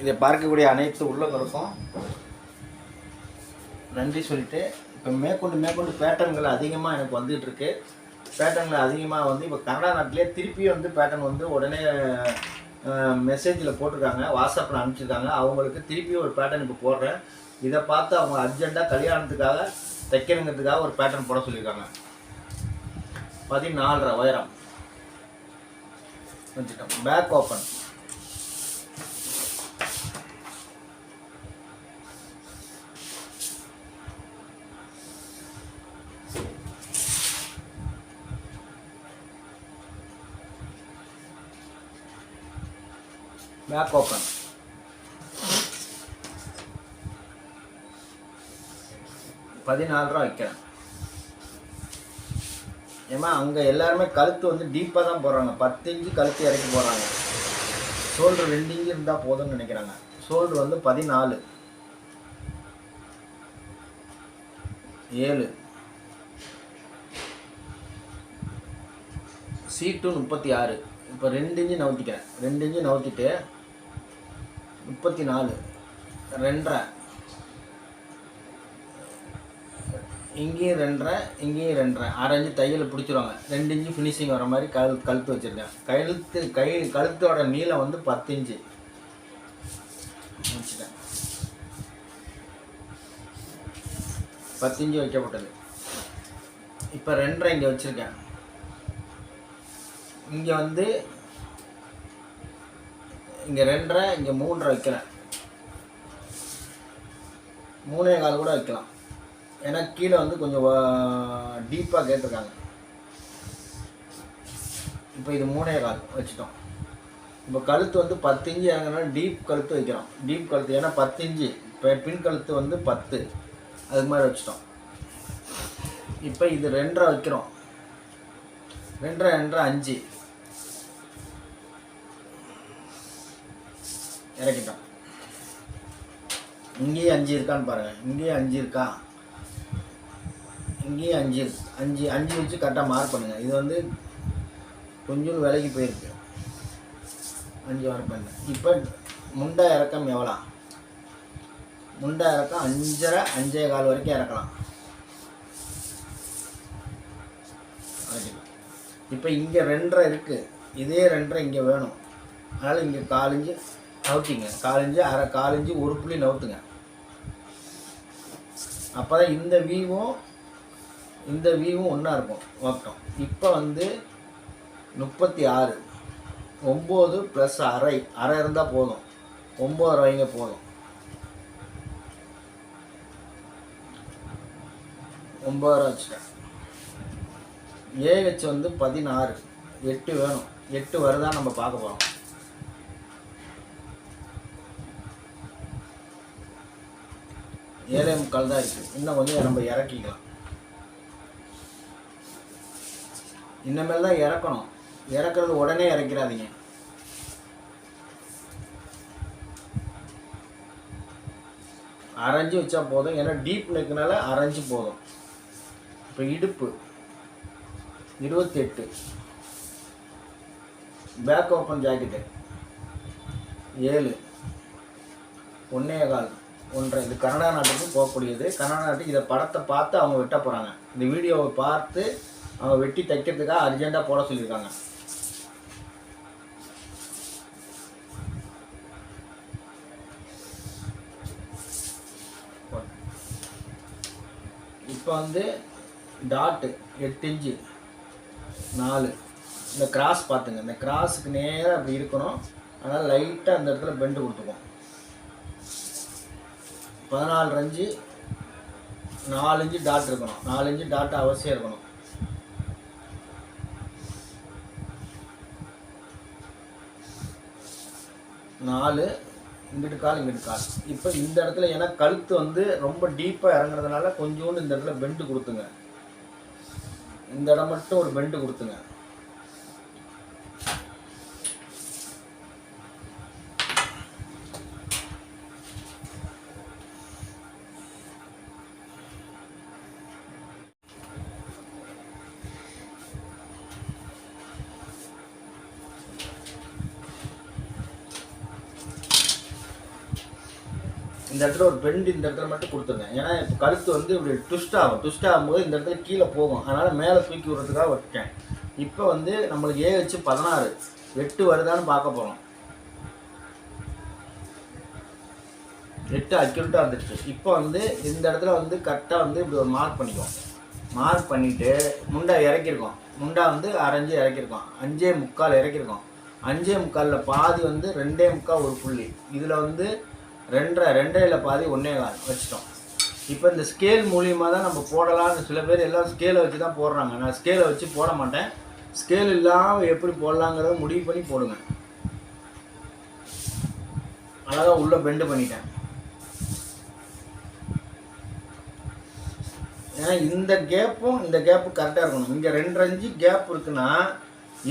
இதை பார்க்கக்கூடிய அனைத்து உள்ளங்களுக்கும் நன்றி சொல்லிட்டு இப்போ மேற்கொண்டு மேற்கொண்டு பேட்டர்ன்கள் அதிகமாக எனக்கு வந்துகிட்டு இருக்கு பேட்டர்ன்கள் அதிகமாக வந்து இப்போ கனடா நாட்டிலே திருப்பி வந்து பேட்டர்ன் வந்து உடனே மெசேஜில் போட்டிருக்காங்க வாட்ஸ்அப்பில் அனுப்பிச்சிருக்காங்க. அவங்களுக்கு திருப்பி ஒரு பேட்டர்ன் இப்போ போடுறேன். இதை பார்த்து அவங்க அர்ஜெண்ட்டாக கல்யாணத்துக்காக தைக்கணுங்கிறதுக்காக ஒரு பேட்டர்ன் போட சொல்லியிருக்காங்க. பதினாலரை உயரம். வச்சுட்டோம். பேக் ஓப்பன் பேக் ஓப்பன் பதினாலு ரூபா வைக்கிறேன். ஏமா அங்கே எல்லாருமே கழுத்து வந்து டீப்பாக தான் போடுறாங்க. பத்து இன்ச்சு கழுத்து இறக்கி போடுறாங்க. ஷோல்டர் ரெண்டு இன்ச்சு இருந்தால் போதும்னு நினைக்கிறாங்க. ஷோல்டர் வந்து பதினாலு. ஏழு. சீட்டு முப்பத்தி ஆறு. இப்போ ரெண்டு இன்ச்சு நவுத்திக்கிறேன். ரெண்டு இன்ச்சு நவுத்திட்டு முப்பத்தி நாலு ரெண்டரை. இங்கேயும் ரெண்டரை இங்கேயும் ரெண்டரை. அரை இன்ச்சு தையல் பிடிச்சிருவாங்க. ரெண்டு இன்ச்சு ஃபினிஷிங் வர மாதிரி கழு கழுத்து வச்சுருக்கேன். கழுத்து கை கழுத்தோட நீளம் வந்து பத்து இன்ச்சு. பத்து இன்ச்சு வைக்கப்பட்டது. இப்போ ரெண்டரை இங்கே வச்சுருக்கேன். இங்கே வந்து இங்கே ரெண்டரை இங்கே மூன்றரை வைக்கிறேன். மூணே கால் கூட வைக்கலாம். ஏன்னா கீழே வந்து கொஞ்சம் டீப்பாக கேட்டிருக்காங்க. இப்போ இது மூணே கால் வச்சுட்டோம். இப்போ கழுத்து வந்து பத்து இஞ்சி இறங்கினா டீப் கழுத்து வைக்கிறோம். டீப் கழுத்து ஏன்னா பத்து இஞ்சி இப்போ பின் கழுத்து வந்து பத்து. அது மாதிரி வச்சுட்டோம். இப்போ இது ரெண்டரை வைக்கிறோம். ரெண்டரை ரெண்டரை அஞ்சு. இறக்கிட்டோம் இங்கேயும் அஞ்சு இருக்கான்னு பாருங்கள் இங்கேயும் அஞ்சு இருக்கா? இங்கேயும் அஞ்சு அஞ்சு அஞ்சு வச்சு கரெக்டாக மார்க் பண்ணுங்கள் இது வந்து கொஞ்சம் விலைக்கு போயிருக்கு. அஞ்சு மார்க் பண்ணுங்க இப்போ முண்டா இறக்கம் எவ்வளோ? முண்டா இறக்கம் அஞ்சரை அஞ்சே கால் வரைக்கும் இறக்கலாம். இப்போ இங்கே ரெண்டரை இருக்குது இதே ரெண்டரை இங்கே வேணும். அதனால் இங்கே காலஞ்சு நவுத்திங்க. காலஞ்சு அரை காலஞ்சு ஒரு புள்ளி நவுத்துங்க. அப்போ தான் இந்த வியூவும் இந்த வியூவும் ஒன்றா இருக்கும் ஓக்கம் இப்போ வந்து முப்பத்தி ஆறு. ஒம்பது ப்ளஸ் அரை. அரை இருந்தால் போதும். ஒம்பது வைங்க போதும். ஒம்பது ரூபா ஏ ஏஹெச் வந்து பதினாறு. எட்டு வேணும். எட்டு வருதா நம்ம பார்க்க போகிறோம் முக்கால் தான் இருக்குது இன்னும் கொஞ்சம் நம்ம இறக்கிக்கலாம். இனிமேல் தான் இறக்கணும். இறக்குறது உடனே இறக்கிறாதீங்க. அரைஞ்சு வச்சா போதும். ஏன்னா டீப் நெக்குனால அரைஞ்சி போதும். இப்போ இடுப்பு. இருபத்தெட்டு. பேக் ஓப்பன் ஜாக்கெட்டு ஏழு. ஒன்னே கால். ஒன்றை இது கனடா நாட்டுக்கு போகக்கூடியது. கனடா நாட்டுக்கு இதை படத்தை பார்த்து அவங்க வெட்ட போகிறாங்க இந்த வீடியோவை பார்த்து அவங்க வெட்டி தைக்கிறதுக்காக அர்ஜெண்ட்டாக போட சொல்லியிருக்காங்க. இப்போ வந்து டாட்டு எட்டு இன்ச்சு நாலு. இந்த கிராஸ் பார்த்துங்க. இந்த கிராஸுக்கு நேராக அப்படி இருக்கணும். அதனால் லைட்டாக அந்த இடத்துல பெண்டு கொடுத்துக்குவோம். பதினாலு ரஞ்சு நாலஞ்சு டாட் இருக்கணும். நாலு டாட் அவசியம் இருக்கணும். நாலு இங்கிட்டு கால் இங்கிட்டு கால். இப்போ இந்த இடத்துல ஏன்னா கழுத்து வந்து ரொம்ப டீப்பாக இறங்குறதுனால கொஞ்சோண்டு இந்த இடத்துல பெண்டு கொடுத்துங்க. இந்த இடம் மட்டும் ஒரு பெண்டு கொடுத்துங்க. இந்த இடத்துல ஒரு பெண்ட் இந்த இடத்துல மட்டும் கொடுத்துருங்க. ஏன்னா இப்போ கழுத்து வந்து இப்படி ட்விஸ்ட் ஆகும். ட்விஸ்ட் ஆகும்போது இந்த இடத்துல கீழே போகும். அதனால் மேலே தூக்கி விடுறதுக்காக வச்சேன் இப்போ வந்து நம்மளுக்கு ஏ வச்சு பதினாறு. எட்டு வருதான்னு பார்க்க போகிறோம் எட்டு அக்யூரட்டாக இருந்துச்சு. இப்போ வந்து இந்த இடத்துல வந்து கரெக்டாக வந்து இப்படி ஒரு மார்க் பண்ணிக்குவோம். மார்க் பண்ணிவிட்டு முண்டா இறக்கியிருக்கோம் முண்டா வந்து அரைஞ்சு இறக்கியிருக்கோம் அஞ்சே முக்கால் இறக்கியிருக்கோம் அஞ்சே முக்காலில் பாதி வந்து ரெண்டே முக்கால் ஒரு புள்ளி. இதில் வந்து ரெண்டரை ரெண்டரையில் பாதி ஒன்றே கால் வச்சிட்டோம். இப்போ இந்த ஸ்கேல் மூலியமாக தான் நம்ம போடலாம்னு சில பேர் எல்லாம் ஸ்கேலை வச்சு தான் போடுறாங்க. நான் ஸ்கேலை வச்சு போட மாட்டேன். ஸ்கேல் இல்லாமல் எப்படி போடலாங்கிறத முடிவு பண்ணி போடுங்க. அழகாக உள்ளே பெண்டு பண்ணிட்டேன். ஏன்னா இந்த கேப்பும் இந்த கேப்பும் கரெக்டாக இருக்கணும். இங்கே ரெண்டு அஞ்சு கேப் இருக்குன்னா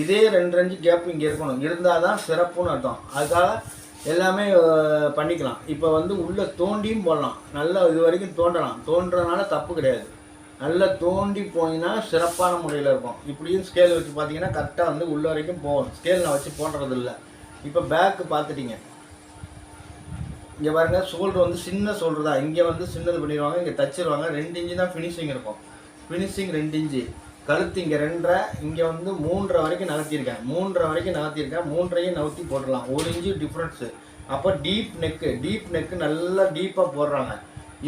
இதே ரெண்டு அஞ்சு கேப் இங்கே இருக்கணும். இருந்தால் தான் சிறப்புன்னு அர்த்தம். அதுக்காக எல்லாமே பண்ணிக்கலாம். இப்போ வந்து உள்ளே தோண்டியும் போடலாம். நல்லா இது வரைக்கும் தோண்டலாம். தோன்றதுனால தப்பு கிடையாது. நல்லா தோண்டி போனீங்கன்னா சிறப்பான முறையில் இருக்கும். இப்படியும் ஸ்கேல் வச்சு பார்த்தீங்கன்னா கரெக்டாக வந்து உள்ள வரைக்கும் போகணும் ஸ்கேல் நான் வச்சு போடுறது இல்லை இப்போ பேக்கு பார்த்துட்டிங்க. இங்கே பாருங்க ஷோல்டர் வந்து சின்ன ஷோல்டர் தான். இங்கே வந்து சின்னது பண்ணிடுவாங்க இங்கே தச்சிருவாங்க. ரெண்டு இன்ச்சு தான் ஃபினிஷிங் இருக்கும். ஃபினிஷிங் ரெண்டு இன்ச்சு. கழுத்து இங்கே ரெண்டரை இங்கே வந்து மூன்றரை வரைக்கும் நகர்த்தியிருக்கேன் மூன்றரை வரைக்கும் நகர்த்தியிருக்கேன் மூன்றையும் நகர்த்தி போட்டுடலாம். ஒரு இன்ச்சு டிஃப்ரென்ஸு அப்போ டீப் நெக்கு டீப் நெக்கு நல்லா டீப்பாக போடுறாங்க.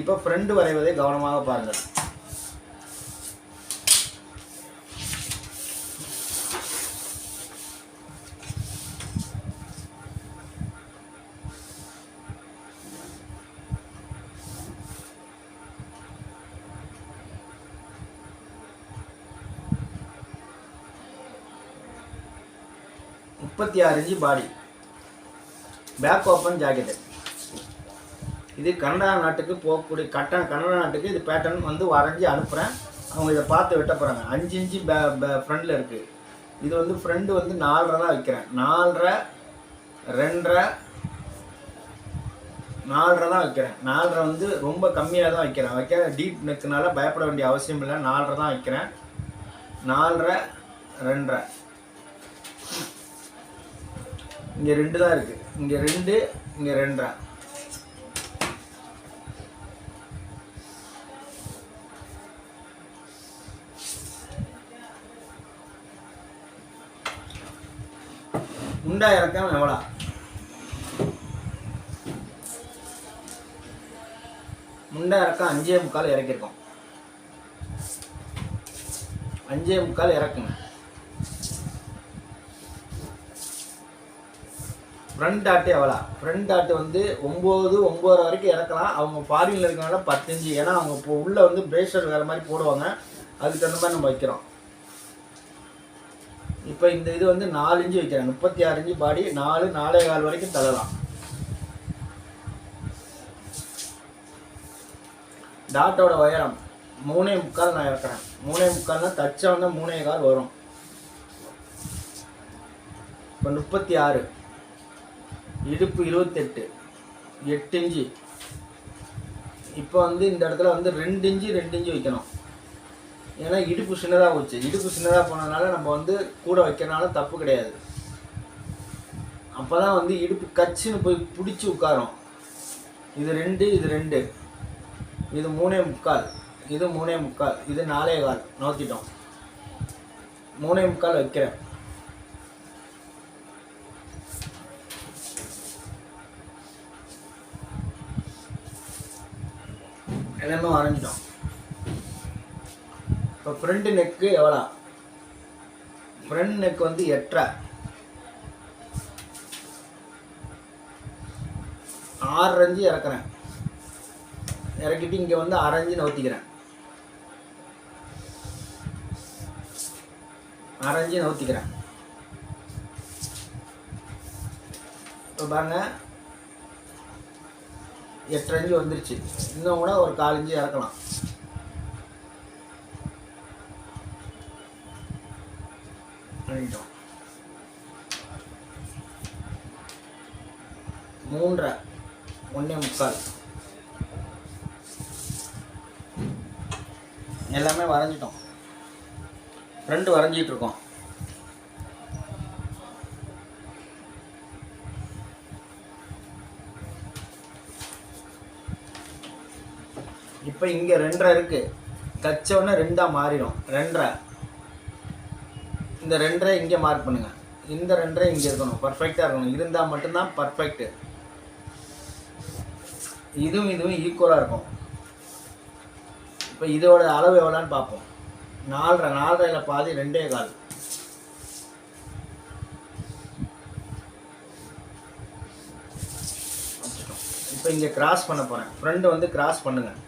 இப்போ ஃப்ரண்ட் வரைவதை கவனமாக பாருங்கள். முப்பத்தி ஆறு inch body back open jacket இது கனடா நாட்டுக்கு போகக்கூடிய கட்டன் கனடா நாட்டுக்கு இது பேட்டர்ன் வந்து வரைஞ்சி அனுப்புகிறேன் அவங்க இதை பார்த்து வெட்ட போகிறாங்க அஞ்சு இன்ச்சு பே ஃப்ரண்டில் இருக்குது இது வந்து ஃப்ரெண்டு வந்து நாலரை தான் வைக்கிறேன். நாலரை ரெண்டரை நாலரை தான் வைக்கிறேன். நாலரை வந்து ரொம்ப கம்மியாக தான் வைக்கிறேன். வைக்க டீப் நெக்குனால பயப்பட வேண்டிய அவசியம் இல்லை. நாலரை தான் வைக்கிறேன். நாலரை ரெண்டரை. இங்கே ரெண்டு தான் இருக்கு. இங்கே ரெண்டு இங்கே ரெண்டரை. முண்டா இறக்கம் எவ்வளோ? முண்டா இறக்கம் அஞ்சே முக்கால் இறக்கிருக்கோம் அஞ்சே முக்கால் இறக்குங்க. ஃப்ரண்ட் டாட்டு எவ்வளோ ஃப்ரண்ட் டாட்டு வந்து ஒம்பது ஒம்பது வரைக்கும் இறக்கலாம். அவங்க ஃபாரினில் இருக்கனால பத்தஞ்சு. ஏன்னா அவங்க இப்போ உள்ளே வந்து பிரேஸ்லெட் வேறு மாதிரி போடுவாங்க. அதுக்கு தகுந்த மாதிரி நம்ம வைக்கிறோம். இப்போ இந்த இது வந்து நாலு இன்ச்சு வைக்கிறேன். முப்பத்தி ஆறு இன்ச்சு பாடி நாலு நாலே கால் வரைக்கும் தள்ளலாம். டாட்டோட உயரம் மூணே முக்கால் நான் இறக்குறேன். மூணே முக்கால்னால் தச்சா வந்து மூணே கால் வரும். இப்போ முப்பத்தி ஆறு. இடுப்பு இருபத்தெட்டு. எட்டு இஞ்சி இப்போ வந்து இந்த இடத்துல வந்து ரெண்டு இஞ்சி ரெண்டு இஞ்சி வைக்கணும். ஏன்னா இடுப்பு சின்னதாக போச்சு. இடுப்பு சின்னதாக போனதுனால நம்ம வந்து கூட வைக்கிறனால தப்பு கிடையாது. அப்போ தான் வந்து இடுப்பு கச்சின்னு போய் பிடிச்சி உட்காரும். இது ரெண்டு இது ரெண்டு. இது மூணே முக்கால். இது மூணே முக்கால். இது நாலே கால். நோத்திட்டோம் மூணே முக்கால் வைக்கிறேன். எல்லாமே வரைஞ்சிட்டோம். இப்போ ஃப்ரண்ட் நெக்கு எவ்வளோ? ஃப்ரண்ட் நெக் வந்து எட்டரை. ஆறு அஞ்சு இறக்குறேன். இறக்கிட்டு இங்கே வந்து அரைஞ்சு நவுத்திக்கிறேன் அரைஞ்சு நவுத்திக்கிறேன் இப்போ பாருங்கள் எட்டு அஞ்சு வந்துருச்சு. இன்னும் கூட ஒரு காலஞ்சு இறக்கலாம். பண்ணிட்டோம். மூன்றரை ஒன்றே முக்கால். எல்லாமே வரைஞ்சிட்டோம். ரெண்டு வரைஞ்சிட்ருக்கோம் இப்போ இங்கே ரெண்டரை இருக்குது தச்ச ரெண்டாக மாறிடும். ரெண்டரை. இந்த ரெண்டரை இங்கே மார்க் பண்ணுங்கள் இந்த ரெண்டரை இங்கே இருக்கணும். பர்ஃபெக்டாக இருக்கணும். இருந்தால் மட்டும்தான் பர்ஃபெக்ட்டு இதுவும் இதுவும் ஈக்குவலாக இருக்கும். இப்போ இதோட அளவு எவ்வளோன்னு பார்ப்போம். நாலரை. நாலரையில் பாதி ரெண்டே கால். இப்போ இங்கே கிராஸ் பண்ண போகிறேன் ஃப்ரெண்டு வந்து கிராஸ் பண்ணுங்கள்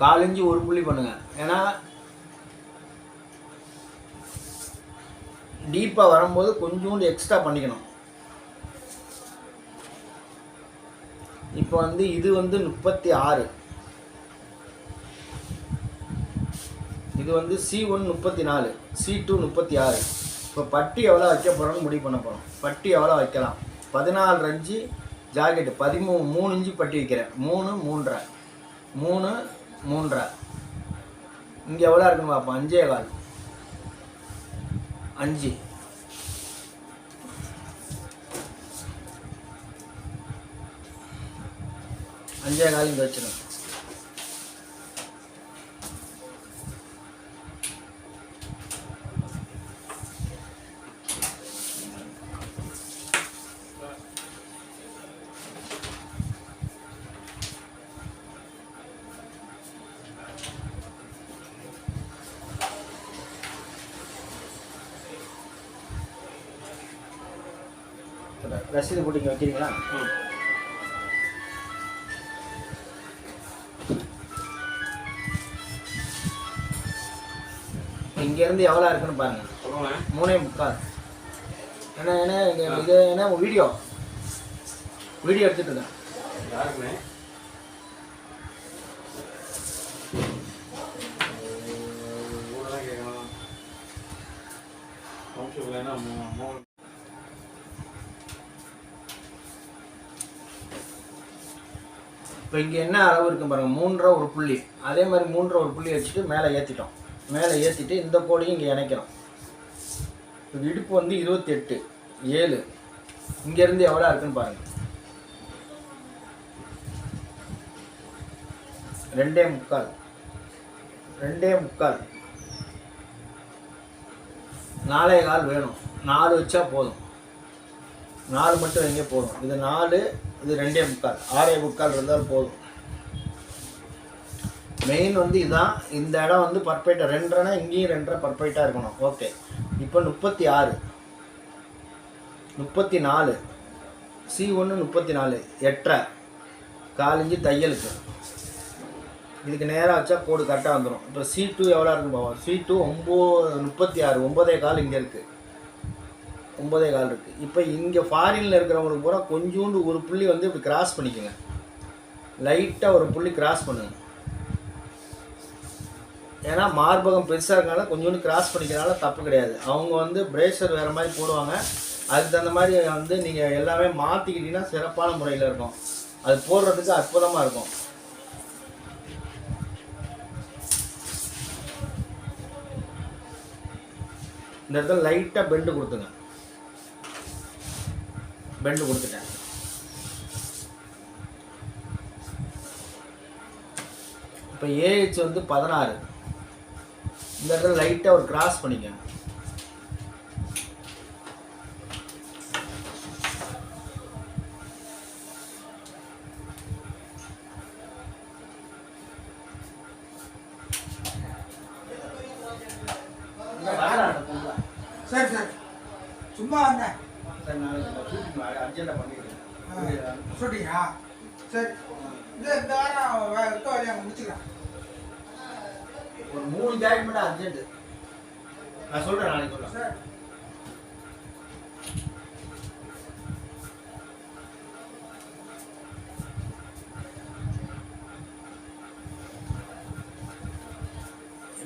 காலஞ்சி ஒரு புள்ளி பண்ணுங்கள் ஏன்னா டீப்பாக வரும்போது கொஞ்சோண்டு எக்ஸ்ட்ரா பண்ணிக்கணும். இப்போ வந்து இது வந்து முப்பத்தி ஆறு. இது வந்து சி ஒன் முப்பத்தி நாலு. சி டூ முப்பத்தி ஆறு. இப்போ பட்டி எவ்வளோ வைக்க போகிறோம்னு முடிவு பண்ண போகிறோம் பட்டி எவ்வளோ வைக்கலாம்? பதினாலு அஞ்சு ஜாக்கெட்டு. பதிமூணு மூணு இன்ச்சு பட்டி வைக்கிறேன். மூணு மூன்றரை. மூணு மூன்றரை. இங்கே எவ்வளோ இருக்குன்னு பார்ப்போம் அஞ்சே கால். அஞ்சு. அஞ்சே கால் இங்கே வச்சிருங்க ரசீது போட்டு இங்கே வைக்கிறீங்களா? இங்கேருந்து எவ்வளோ இருக்குன்னு பாருங்க. மூணே முக்கால். என்ன என்ன இது என்ன வீடியோ? வீடியோ எடுத்துட்டு இருக்கேன். இப்போ இங்கே என்ன அளவு இருக்கும் பாருங்கள் மூன்றரை ஒரு புள்ளி. அதே மாதிரி மூன்றரை ஒரு புள்ளி வச்சுட்டு மேலே ஏற்றிட்டோம் மேலே ஏற்றிட்டு இந்த கோடையும் இங்கே இணைக்கிறோம். இப்போ இடுப்பு வந்து இருபத்தெட்டு ஏழு. இங்கேருந்து எவ்வளோ இருக்குன்னு பாருங்கள் ரெண்டே முக்கால். ரெண்டே முக்கால். நாலே கால் வேணும். நாலு வச்சா போதும். நாலு மட்டும் வைங்க போதும்? இது நாலு இது ரெண்டே முக்கால். ஆறே முக்கால் இருந்தால் போதும். மெயின் வந்து இதுதான் இந்த இடம் வந்து பர்ஃபெக்டாக ரெண்டரைனா இங்கேயும் ரெண்டரை பர்ஃபெக்டாக இருக்கணும். ஓகே இப்போ முப்பத்தி ஆறு. முப்பத்தி நாலு. சி ஒன்று முப்பத்தி நாலு. எட்டரை. காலிஞ்சி தையலுக்கு. இதுக்கு நேராக வச்சா கோடு கரெக்டாக வந்துடும் இப்போ சி டூ எவ்வளோ இருக்கும் பாவம்? சி டூ ஒம்பது முப்பத்தி ஆறு. ஒம்பதே கால் இங்கே இருக்குது ஒம்பதே கால் இருக்குது இப்போ இங்கே ஃபாரினில் இருக்கிறவங்களுக்கு பூரா கொஞ்சோண்டு ஒரு புள்ளி வந்து இப்படி கிராஸ் பண்ணிக்கோங்க. லைட்டாக ஒரு புள்ளி கிராஸ் பண்ணுங்க. ஏன்னா மார்பகம் பெருசாக இருக்கனால கொஞ்சோண்டு கிராஸ் பண்ணிக்கிறனால தப்பு கிடையாது. அவங்க வந்து பிரேசர் வேறு மாதிரி போடுவாங்க. அதுக்கு தகுந்த மாதிரி வந்து நீங்கள் எல்லாமே மாற்றிக்கிட்டீங்கன்னா சிறப்பான முறையில் இருக்கும். அது போடுறதுக்கு அற்புதமாக இருக்கும். இந்த இடத்துல லைட்டாக பெண்டு கொடுத்துங்க பெண்டு கொடுத்துட்டேன். இப்போ ஏஹெச் வந்து பதினாறு. இந்த இடத்துல லைட்டாக ஒரு கிராஸ் பண்ணிக்கோங்க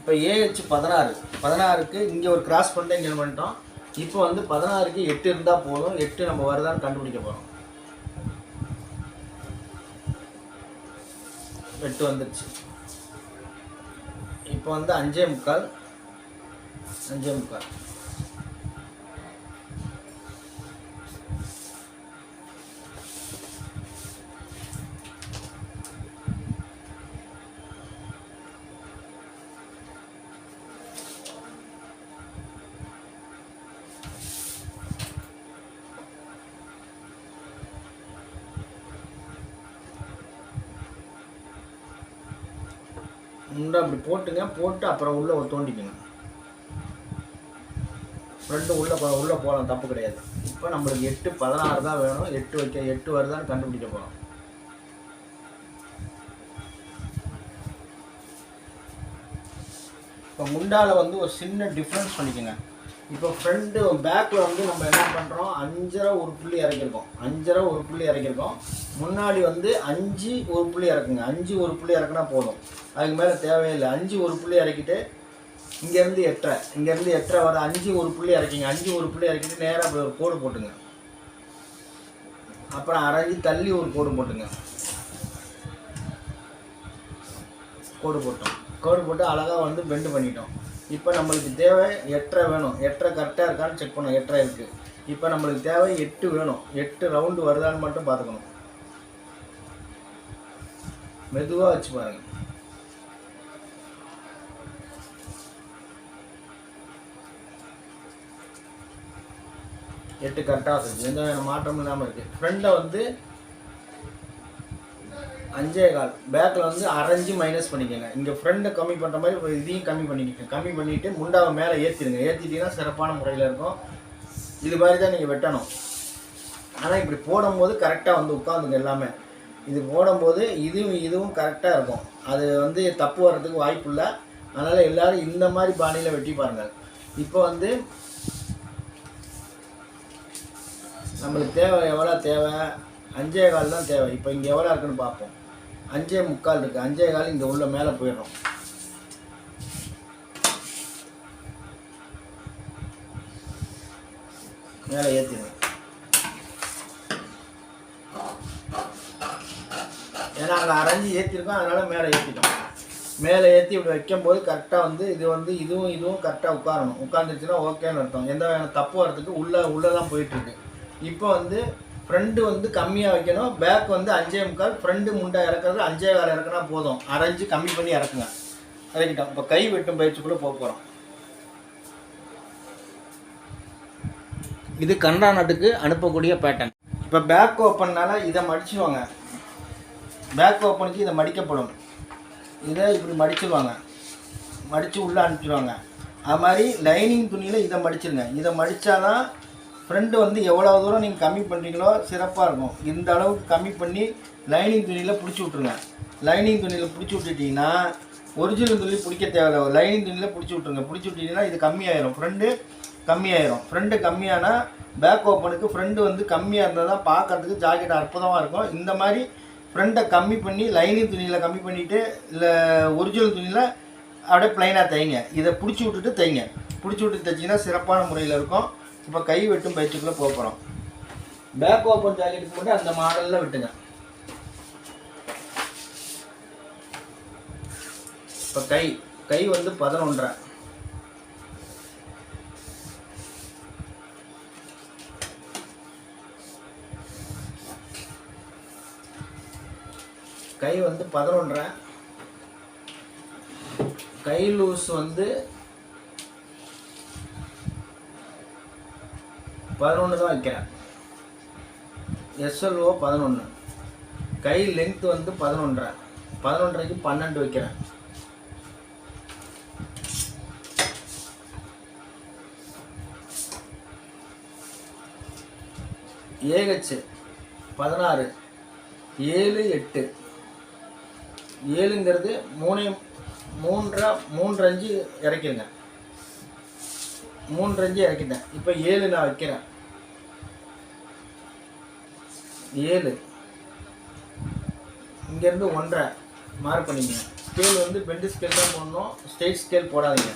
இப்போ ஏஹெச் பதினாறு. பதினாறுக்கு இங்கே ஒரு கிராஸ் பண்ணிட்டு இங்கே பண்ணிட்டோம்? இப்போ வந்து பதினாறுக்கு எட்டு இருந்தால் போதும். எட்டு நம்ம வருதான்னு கண்டுபிடிக்க போகிறோம் எட்டு வந்துடுச்சு இப்போ வந்து அஞ்சே முக்கால். அஞ்சே முக்கால். முண்டை அப்படி போட்டுங்க போட்டு அப்புறம் உள்ளே தோண்டிக்குங்க ஃப்ரெண்டு உள்ளே போ உள்ளே போகலாம் தப்பு கிடையாது. இப்போ நம்மளுக்கு எட்டு பதினாறு தான் வேணும். எட்டு வைக்க எட்டு வருதான்னு கண்டுபிடிக்க போகிறோம் இப்போ முண்டாவில் வந்து ஒரு சின்ன டிஃப்ரென்ஸ் பண்ணிக்கோங்க. இப்போ ஃப்ரண்ட்டு பேக்கில் வந்து நம்ம என்ன பண்ணுறோம் அஞ்சரை ஒரு புள்ளி இறக்கிருக்கோம் அஞ்சரை ஒரு புள்ளி இறக்கிருக்கோம் முன்னாடி வந்து அஞ்சு ஒரு புள்ளி இறக்குங்க. அஞ்சு ஒரு புள்ளி இறக்குனா போதும். அதுக்கு மேலே தேவையில்லை. அஞ்சு ஒரு புள்ளி இறக்கிட்டு இங்கேருந்து எட்டரை. இங்கேருந்து எட்டரை வர அஞ்சு ஒரு புள்ளி இறக்கிங்க. அஞ்சு ஒரு புள்ளி இறக்கிட்டு நேராக அப்படி ஒரு கோடு போட்டுங்க. அப்புறம் அரைஞ்சி தள்ளி ஒரு கோடு போட்டுங்க. கோடு போட்டோம். கோடு போட்டு அழகாக வந்து பெண்டு பண்ணிட்டோம். இப்போ நம்மளுக்கு தேவை எட்டரை வேணும். எட்டரை கரெக்டாக இருக்கான்னு செக் பண்ணணும். எட்டரை இருக்குது இப்போ நம்மளுக்கு தேவை எட்டு வேணும். எட்டு ரவுண்டு வருதான்னு மட்டும் பார்த்துக்கணும். மெதுவாக வச்சு பாருங்கள் எட்டு கரெக்டாக இருக்குது எந்த மாற்றமும் இல்லாமல் இருக்குது ஃப்ரெண்டை வந்து அஞ்சே கால். பேக்கில் வந்து அரைஞ்சி மைனஸ் பண்ணிக்கோங்க. இங்கே ஃப்ரெண்டு கம்மி பண்ணுற மாதிரி இதையும் கம்மி பண்ணிக்கோங்க. கம்மி பண்ணிவிட்டு முண்டாவை மேலே ஏற்றிடுங்க ஏற்றிட்டீங்கன்னா சிறப்பான முறையில் இருக்கும். இது மாதிரி தான் நீங்கள் வெட்டணும். ஆனால் இப்படி போடும்போது கரெக்டாக வந்து உட்காந்துங்க எல்லாமே. இது போடும்போது இதுவும் இதுவும் கரெக்டாக இருக்கும். அது வந்து தப்பு வர்றதுக்கு வாய்ப்பு இல்லை. அதனால் எல்லோரும் இந்த மாதிரி பாணியில் வெட்டி பாருங்கள். இப்போ வந்து நம்மளுக்கு தேவை எவ்வளோ தேவை? அஞ்சே கால் தான் தேவை. இப்போ இங்கே எவ்வளோ இருக்குன்னு பார்ப்போம். அஞ்சே முக்கால் இருக்குது அஞ்சே கால் இங்கே உள்ள மேலே போயிடும். மேலே ஏற்றிடுங்க ஏன்னா அங்கே அரைஞ்சி ஏற்றிருக்கோம் அதனால் மேலே ஏற்றிட்டோம் மேலே ஏற்றி இப்படி வைக்கும்போது கரெக்டாக வந்து இது வந்து இதுவும் இதுவும் கரெக்டாக உட்காரணும். உட்காந்துருச்சுன்னா ஓகேன்னு அர்த்தம். எந்த வகையான தப்பு வரத்துக்கு உள்ளே உள்ளே தான் போயிட்டுருக்கு. இப்போ வந்து ஃப்ரண்ட்டு வந்து கம்மியாக வைக்கணும். பேக் வந்து அஞ்சே முக்கால். ஃப்ரண்ட்டு முண்டை இறக்குறது அஞ்சே கால் இறக்குனா போதும். அரைஞ்சு கம்மி பண்ணி இறக்குங்க. இறக்கிட்டோம் இப்போ கை வெட்டும் பயிற்சிக்குள்ளே போக போகிறோம் இது கண்டா நாட்டுக்கு அனுப்பக்கூடிய பேட்டர்ன் இப்போ பேக் ஓப்பன்னால இதை மடிச்சுவாங்க பேக் ஓப்பனுக்கு இதை மடிக்கப்படும். இதை இப்படி மடிச்சுடுவாங்க மடித்து உள்ளே அனுப்பிச்சிடுவாங்க அது மாதிரி லைனிங் துணியில் இதை மடிச்சிருங்க. இதை மடித்தாதான் ஃப்ரெண்டு வந்து எவ்வளோ தூரம் நீங்கள் கம்மி பண்ணுறீங்களோ சிறப்பாக இருக்கும். இந்த அளவுக்கு கம்மி பண்ணி லைனிங் துணியில் பிடிச்சி விட்ருங்க லைனிங் துணியில் பிடிச்சி விட்டுட்டிங்கன்னா ஒரிஜினல் துணி பிடிக்க தேவையில்ல. லைனிங் துணியில் பிடிச்சி விட்ருங்க பிடிச்சி விட்டிங்கன்னா இது கம்மியாயிரும். ஃப்ரெண்டு கம்மியாயிரும். ஃப்ரெண்டு கம்மியானா பேக் ஓப்பனுக்கு ஃப்ரெண்டு வந்து கம்மியாக இருந்தால் தான் பார்க்கறதுக்கு ஜாக்கெட் அற்புதமாக இருக்கும். இந்த மாதிரி ஃப்ரெண்டை கம்மி பண்ணி லைனிங் துணியில் கம்மி பண்ணிவிட்டு இல்லை ஒரிஜினல் துணியில் அப்படியே ப்ளைனாக தைங்க. இதை பிடிச்சி விட்டுட்டு தைங்க. பிடிச்சி விட்டு தைச்சிங்கன்னா சிறப்பான முறையில் இருக்கும். இப்போ கை வெட்டும் பயிற்சிக்குள்ளே போக போகிறோம் பேக் ஓப்பன் ஜாக்கெட்டுக்கு மட்டும் அந்த மாடலில் வெட்டுங்க. இப்போ கை கை வந்து பதினொன்றரை. கை வந்து பதினொன்றரை. கை லூஸ் வந்து பதினொன்று தான் வைக்கிறேன். எஸ்எல்ஓ பதினொன்று கை லென்த் வந்து பதினொன்றரை. பதினொன்றரைக்கு பன்னெண்டு வைக்கிறேன். ஏஹெச் பதினாறு. ஏழு எட்டு. ஏழுங்கிறது மூணு மூன்றரை மூன்று அஞ்சு இறக்கிருங்க. மூன்று அஞ்சு இறக்கிட்டேன். இப்போ ஏழு நான் வைக்கிறேன். ஏழு. இங்கேருந்து ஒன்றரை மார்க் பண்ணிக்கங்க. ஸ்கேல் வந்து பெண்டு ஸ்கேல் தான் போடணும். ஸ்ட்ரெயிட் ஸ்கேல் போடாதீங்க.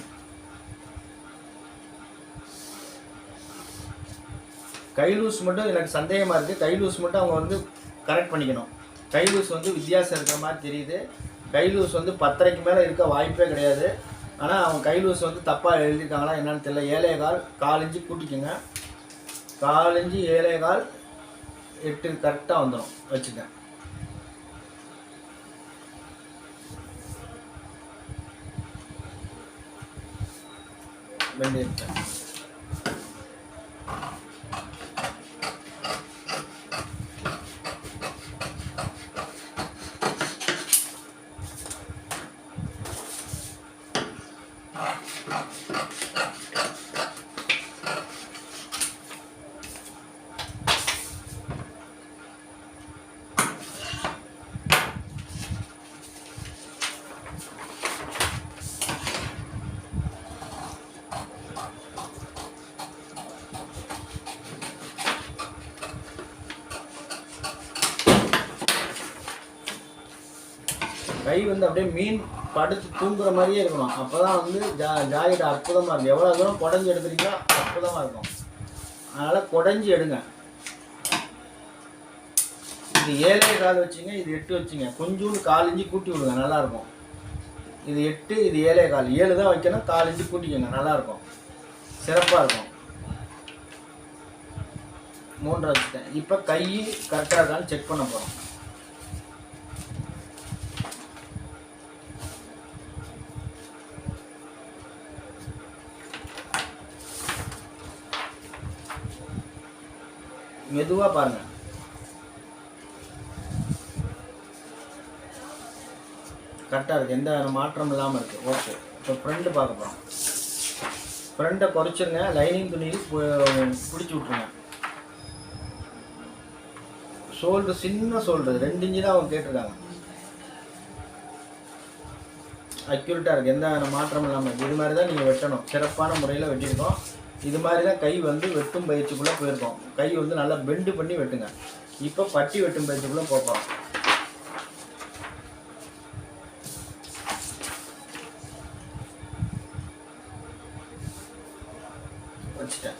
கை லூஸ் மட்டும் எனக்கு சந்தேகமாக இருக்குது கை லூஸ் மட்டும் அவங்க வந்து கரெக்ட் பண்ணிக்கணும். கை லூஸ் வந்து வித்தியாசம் இருக்கிற மாதிரி தெரியுது. கை லூஸ் வந்து பத்தரைக்கு மேலே இருக்க வாய்ப்பே கிடையாது. ஆனால் அவங்க கை லூஸ் வந்து தப்பாக எழுதியிருக்காங்களா என்னென்னு தெரியல. ஏழே கால் கால் இன்ச்சு கூட்டிக்கோங்க. கால் இன்ச்சு ஏழே கால் எட்டு கரெக்டாக வந்துடும் வச்சுட்டேன் பெண்டு கை வந்து அப்படியே மீன் படுத்து தூங்குற மாதிரியே இருக்கணும். அப்போ தான் வந்து ஜா ஜாக்கெட் அற்புதமாக இருக்கும். எவ்வளோ தூரம் குடஞ்சி எடுக்கிறீங்களோ அற்புதமாக இருக்கும். அதனால் குடஞ்சி எடுங்க. இது ஏழே கால் வச்சுங்க இது எட்டு வச்சுங்க. கொஞ்சோண்டு கால் இஞ்சி கூட்டி விடுங்க நல்லாயிருக்கும். இது எட்டு இது ஏழே கால். ஏழு தான் வைக்கணும் கால் இஞ்சி கூட்டிக்கோங்க நல்லாயிருக்கும். சிறப்பாக இருக்கும். மூன்று வச்சுட்டேன். இப்போ கை கரெக்டாக இருக்கான்னு செக் பண்ண போகிறோம் மெதுவாக பாருங்க. கரெக்டாக இருக்குது எந்த மாற்றம் இல்லாமல் இருக்குது ஓகே இப்போ ஃப்ரெண்டு பார்க்க போகிறோம் ஃப்ரெண்டை குறைச்சிருங்க. லைனிங் துணியில் பிடிச்சி விட்ருங்க சோல்டு சின்ன ஷோல்டர் ரெண்டு இன்ச்சு தான் அவங்க கேட்டிருக்காங்க. அக்யூரேட்டாக இருக்குது எந்த மாற்றம் இல்லாமல் இருக்குது இது மாதிரி தான் நீங்கள் வெட்டணும். சிறப்பான முறையில் வெட்டியிருக்கோம் இது மாதிரி தான் கை வந்து வெட்டும் பயிற்சிக்குள்ளே போயிருக்கோம். கை வந்து நல்லா பெண்டு பண்ணி வெட்டுங்க. இப்போ பட்டி வெட்டும் பயிற்சிக்குள்ளே போகிறோம் வச்சுட்டேன்.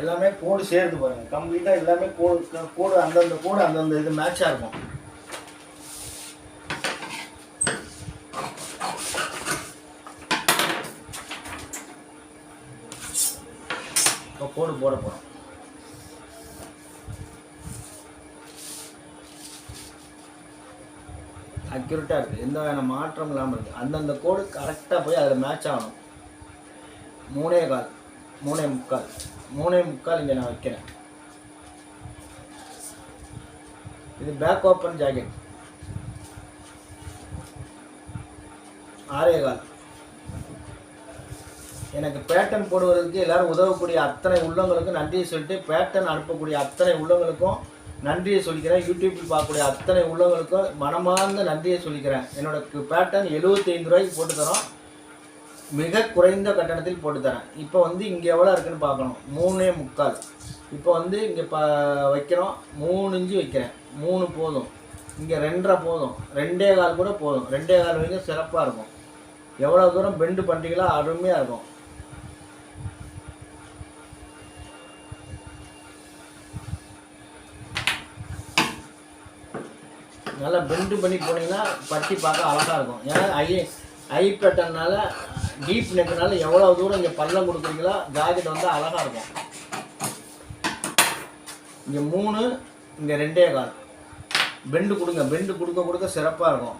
எல்லாமே கோடு சேர்த்து பாருங்க. கம்ப்ளீட்டாக எல்லாமே கோடு கோடு அந்தந்த கோடு அந்தந்த இது மேட்சாக இருக்கும். போட போகிறோம் அக்யூரேட்டாக இருக்குது எந்த வகையான மாற்றம் இல்லாமல் இருக்குது அந்தந்த கோடு கரெக்டாக போய் அதில் மேட்ச் ஆகணும். மூணே கால் மூணே முக்கால். மூணே முக்கால் இங்கே நான் வைக்கிறேன். இது பேக் ஓப்பன் ஜாக்கெட் ஆறே கால். எனக்கு பேட்டர்ன் போடுவதற்கு எல்லாரும் உதவக்கூடிய அத்தனை உள்ளவங்களுக்கும் நன்றியை சொல்லிட்டு பேட்டன் அனுப்பக்கூடிய அத்தனை உள்ளவங்களுக்கும் நன்றியை சொல்லிக்கிறேன். யூடியூப்பில் பார்க்கக்கூடிய அத்தனை உள்ளவங்களுக்கும் மனமார்ந்த நன்றியை சொல்லிக்கிறேன். என்னோட பேட்டர்ன் 75 ரூபாய்க்கு போட்டு தரோம். மிக குறைந்த கட்டணத்தில் போட்டு தரேன். இப்போ வந்து இங்கே எவ்வளோ இருக்குன்னு பார்க்கணும். மூணே முக்கால். இப்போ வந்து இங்கே ப வைக்கிறோம். மூணு இஞ்சி வைக்கிறேன். மூணு போதும். இங்கே ரெண்டரை போதும். ரெண்டே கால் கூட போதும். ரெண்டே கால் வைக்க சிறப்பாக இருக்கும். எவ்வளோ தூரம் பெண்டு பண்ணுறீங்களோ அருமையாக இருக்கும். நல்லா பெண்டு பண்ணி போனீங்கன்னா பட்டி பார்க்க அழகாக இருக்கும். ஏன்னா ஐ ஐ பேட்டர்னால டீப் நெக்குனால எவ்வளோ தூரம் இங்கே பள்ளம் கொடுக்குறீங்களோ ஜாக்கெட் வந்து அழகாக இருக்கும். இங்கே மூணு இங்கே ரெண்டே கால். பெண்டு கொடுங்க பெண்டு கொடுக்க கொடுக்க சிறப்பாக இருக்கும்.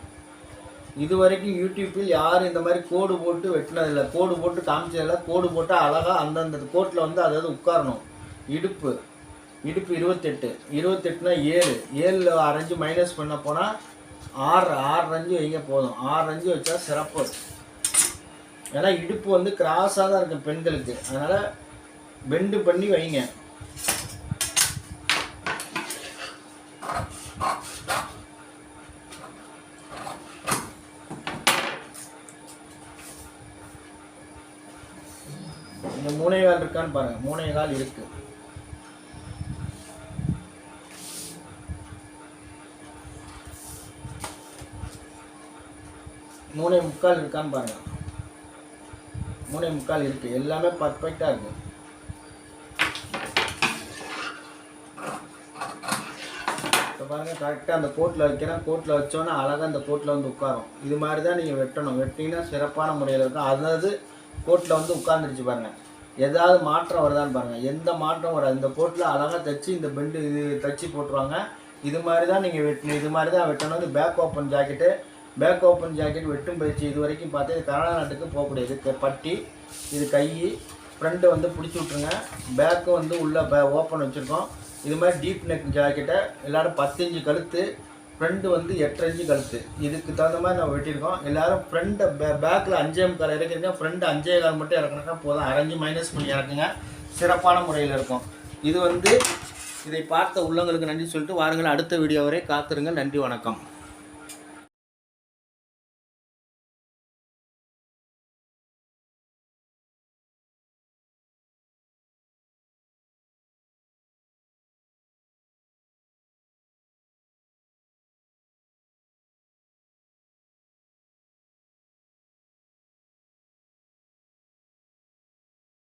இது வரைக்கும் யூடியூப்பில் யாரும் இந்த மாதிரி கோடு போட்டு வெட்டினதில்லை. கோடு போட்டு காமிச்சதில்லை. கோடு போட்டால் அழகாக அந்தந்த கோட்டில் வந்து அதாவது உட்காரணும். இடுப்பு. இடுப்பு இருபத்தெட்டு. இருபத்தெட்டுனா ஏழு. ஏழில் அரைஞ்சு மைனஸ் பண்ண போனால் ஆறு. ஆறு அஞ்சு வைங்க போதும். ஆறு அஞ்சு வச்சா சிறப்பு. ஏன்னா இடுப்பு வந்து கிராஸாக தான் இருக்கும் பெண்களுக்கு. அதனால் பெண்டு பண்ணி வைங்க. இந்த மூணே கால் இருக்கான்னு பாருங்க. மூணே கால் இருக்கு மூணே முக்கால் இருக்கான்னு பாருங்க. மூணே முக்கால் இருக்கு. எல்லாமே பர்ஃபெக்டாக இருக்கு. இப்போ பாருங்க கரெக்டாக அந்த கோட்டில் வைக்கிறேன். கோட்டில் வச்சோன்னா அழகாக அந்த கோட்டில் வந்து உட்காரும். இது மாதிரி தான் நீங்கள் வெட்டணும். வெட்டிங்கன்னா சிறப்பான முறையில் இருக்கும். அதாவது கோட்டில் வந்து உட்காந்துருச்சு பாருங்க. ஏதாவது மாற்றம் வருதான்னு பாருங்க. எந்த மாற்றம் வராது. இந்த கோட்டில் அழகாக தைச்சி இந்த பெண்டு இது தைச்சி போட்டுருவாங்க. இது மாதிரி தான் நீங்கள் வெட்டணும். இது மாதிரி தான் வெட்டணும். இது back open jacket back open jacket வெட்டும் பயிற்சி இது வரைக்கும் பார்த்து இது கனடா நாட்டுக்கு போகக்கூடியது. பட்டி இது கை ஃப்ரெண்டு வந்து பிடிச்சி விட்ருங்க பேக்கு வந்து உள்ளே பே ஓப்பன் வச்சுருக்கோம். இது மாதிரி டீப் நெக் ஜாக்கெட்டை எல்லாரும் பத்து இஞ்சு கழுத்து ஃப்ரெண்டு வந்து எட்டரை கழுத்து. இதுக்கு தகுந்த மாதிரி நம்ம வெட்டியிருக்கோம். எல்லாரும் ஃப்ரண்ட்டை பே பேக்கில் அஞ்சே முக்கால் இறக்கிறீங்க. ஃப்ரெண்டு அஞ்சே கால் மட்டும் இறக்குனாக்கா போதும். அரைஞ்சு மைனஸ் பண்ணி இறக்குங்க. சிறப்பான முறையில் இருக்கும். இது வந்து இதை பார்த்த உள்ளங்களுக்கு நன்றி சொல்லிட்டு வாருங்கள். அடுத்த வீடியோ வரை காத்துருங்க நன்றி வணக்கம்.